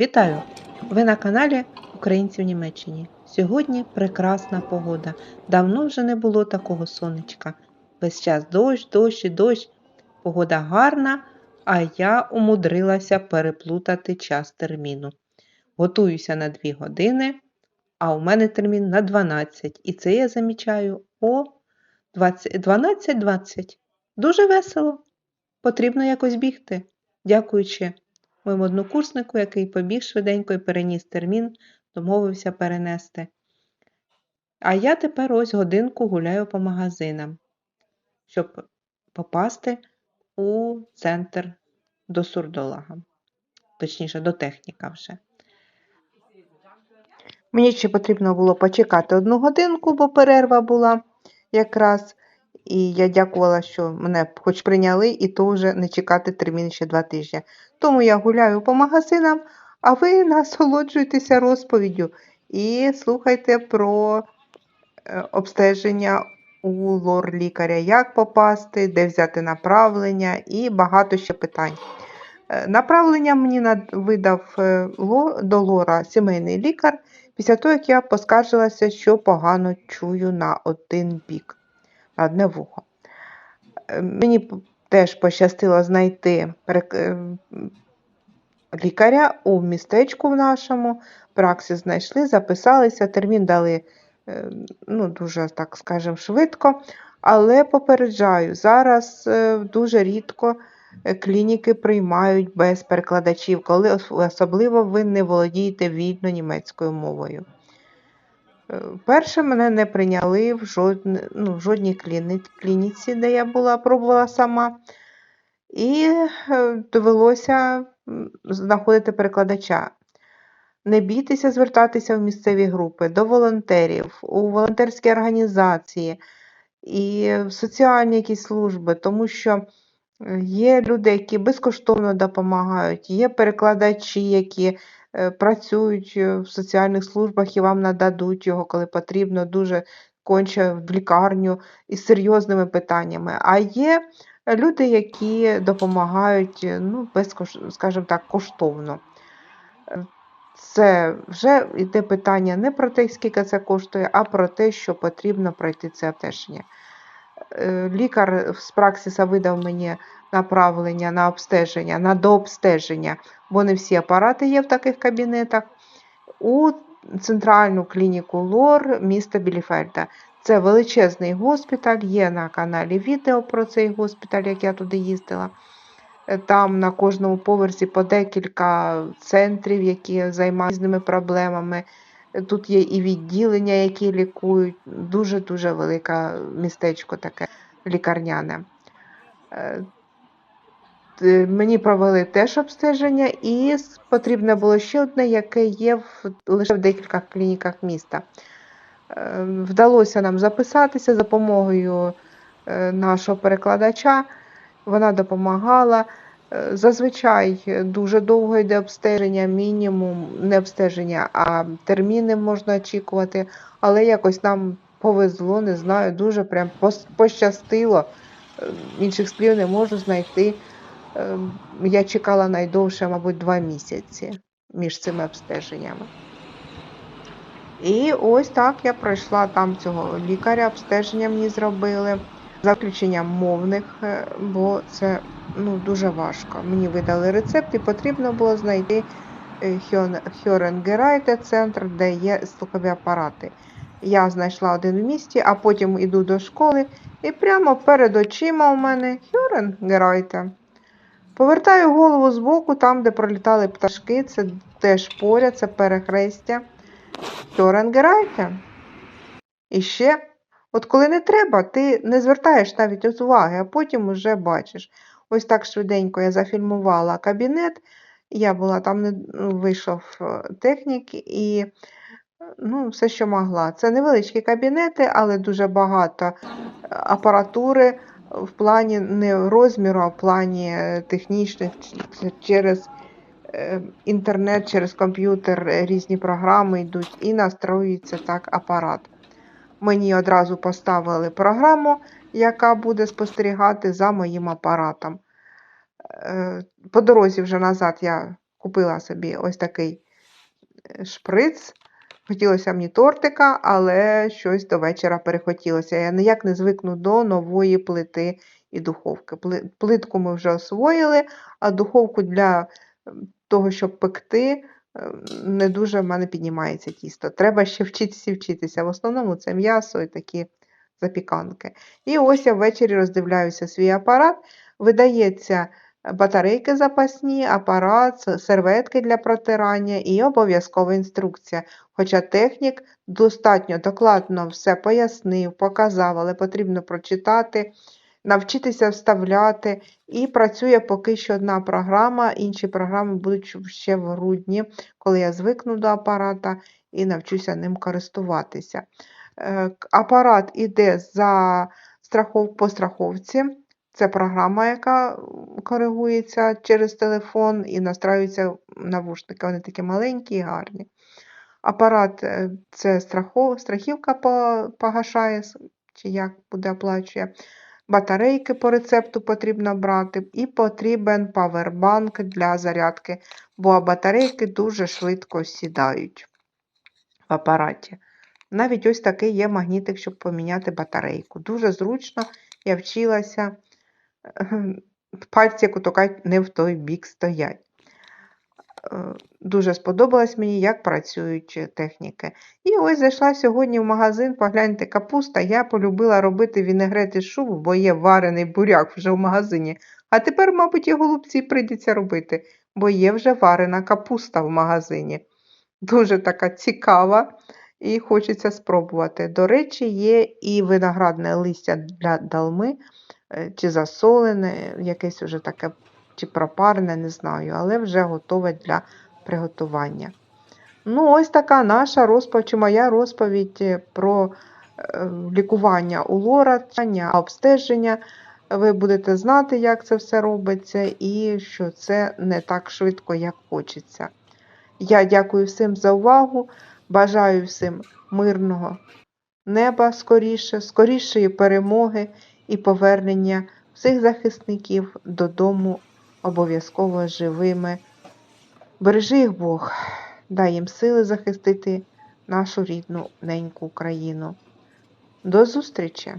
Вітаю! Ви на каналі Українці в Німеччині. Сьогодні прекрасна погода. Давно вже не було такого сонечка. Весь час дощ, дощ і дощ. Погода гарна, а я умудрилася переплутати час терміну. Готуюся на 2 години, а у мене термін на 12. І це я замічаю о 20 12.20. Дуже весело. Потрібно якось бігти. Дякуючи моєму однокурснику, який побіг швиденько і переніс термін, домовився перенести. А я тепер ось годинку гуляю по магазинам, щоб попасти у центр до сурдолага, точніше, до техніка вже. Мені ще потрібно було почекати одну годинку, бо перерва була якраз. І я дякувала, що мене хоч прийняли, і то вже не чекати термін ще два тижні. Тому я гуляю по магазинам, а ви насолоджуєтеся розповіддю і слухайте про е, обстеження у лор-лікаря, як попасти, де взяти направлення і багато ще питань. Е, Направлення мені видав е, до лора сімейний лікар після того, як я поскаржилася, що погано чую на один бік, одне вухо. Е, Мені теж пощастило знайти е, лікаря у містечку в нашому. Праксис знайшли, записалися, термін дали е, ну, дуже, так скажемо, швидко. Але попереджаю, зараз дуже рідко клініки приймають без перекладачів, коли особливо ви не володієте вільно німецькою мовою. Е, Перше мене не прийняли в, жодн, ну, в жодній кліні, клініці, де я була, пробувала сама. І е, довелося знаходити перекладача. Не бійтеся звертатися в місцеві групи, до волонтерів, у волонтерські організації і в соціальні якісь служби, тому що е, є люди, які безкоштовно допомагають, є перекладачі, які працюють е, в соціальних службах і вам нададуть його, коли потрібно, дуже конче в лікарню із серйозними питаннями. А є люди, які допомагають, е, ну, безкош... скажімо так, коштовно. Е, Це вже йде питання не про те, скільки це коштує, а про те, що потрібно пройти це обстеження. Е, Лікар з праксиса видав мені направлення на обстеження, на дообстеження, бо не всі апарати є в таких кабінетах, у центральну клініку ЛОР міста Біліфельда. Це величезний госпіталь, є на каналі відео про цей госпіталь, як я туди їздила. Е, Там на кожному поверсі по декілька центрів, які займаються різними проблемами. Тут є і відділення, які лікують. Дуже-дуже велике містечко таке лікарняне. Е, Мені провели теж обстеження, і потрібно було ще одне, яке є в, лише в декількох клініках міста. Е, Вдалося нам записатися за допомогою е, нашого перекладача. Вона допомагала. Зазвичай дуже довго йде обстеження, мінімум не обстеження, а терміни можна очікувати. Але якось нам повезло, не знаю, дуже прям пощастило. Е, Інших слів не можу знайти. Е, Я чекала найдовше, мабуть, два місяці між цими обстеженнями. І ось так я пройшла там цього лікаря, обстеження мені зробили за виключенням мовних, е, бо це ну, дуже важко. Мені видали рецепт і потрібно було знайти Хьоренгерайте центр, де є слухові апарати. Я знайшла один в місті, а потім іду до школи, і прямо перед очима у мене Хьоренгерайте. Повертаю голову збоку, там, де пролітали пташки, це теж поряд, це перехрестя. Хьоренгерайте. І ще, от коли не треба, ти не звертаєш навіть уваги, а потім уже бачиш. Ось так швиденько я зафільмувала кабінет. Я була там, не ну, вийшов е, технік і е, ну, все, що могла. Це невеличкі кабінети, але дуже багато е, апаратури в плані не розміру, а в плані технічних через інтернет, через комп'ютер різні програми йдуть і настроюється так апарат. Мені одразу поставили програму, яка буде спостерігати за моїм апаратом. Е, По дорозі вже назад я купила собі ось такий е, шприц. Хотілося мені тортика, але щось до вечора перехотілося. Я ніяк не звикну до нової плити і духовки. Плитку ми вже освоїли, а духовку для того, щоб пекти, не дуже в мене піднімається тісто. Треба ще вчитися вчитися. В основному це м'ясо і такі запіканки. І ось я ввечері роздивляюся свій апарат. Видається батарейки запасні, апарат, серветки для протирання і обов'язкова інструкція. Хоча технік достатньо докладно все пояснив, показав, але потрібно прочитати, навчитися вставляти. І працює поки що одна програма, інші програми будуть ще в грудні, коли я звикну до апарата і навчуся ним користуватися. Е, Апарат іде за страхов... по страховці. Це програма, яка коригується через телефон і настраюються навушники. Вони такі маленькі і гарні. Апарат е, це страхов... страхівка погашає, чи як буде оплачує. Батарейки по рецепту потрібно брати, і потрібен павербанк для зарядки, бо батарейки дуже швидко сідають в апараті. Навіть ось такий є магнітик, щоб поміняти батарейку. Дуже зручно, я вчилася. Пальці, як не в той бік стоять. Дуже сподобалось мені, як працюють техніки. І ось зайшла сьогодні в магазин, погляньте, капуста. Я полюбила робити вінегрет із шубу, бо є варений буряк вже в магазині. А тепер, мабуть, і голубці прийдеться робити, бо є вже варена капуста в магазині. Дуже така цікава і хочеться спробувати. До речі, є і виноградне листя для далми, е, чи засолене, якесь вже таке, чи пропарене, не знаю, але вже готове для приготування. Ну, ось така наша розповідь, чи моя розповідь е, про е, лікування у лора, обстеження. Ви будете знати, як це все робиться, і що це не так швидко, як хочеться. Я дякую всім за увагу. Бажаю всім мирного неба скоріше, скорішої перемоги і повернення всіх захисників додому обов'язково живими. Бережи їх Бог, дай їм сили захистити нашу рідну неньку Україну. До зустрічі!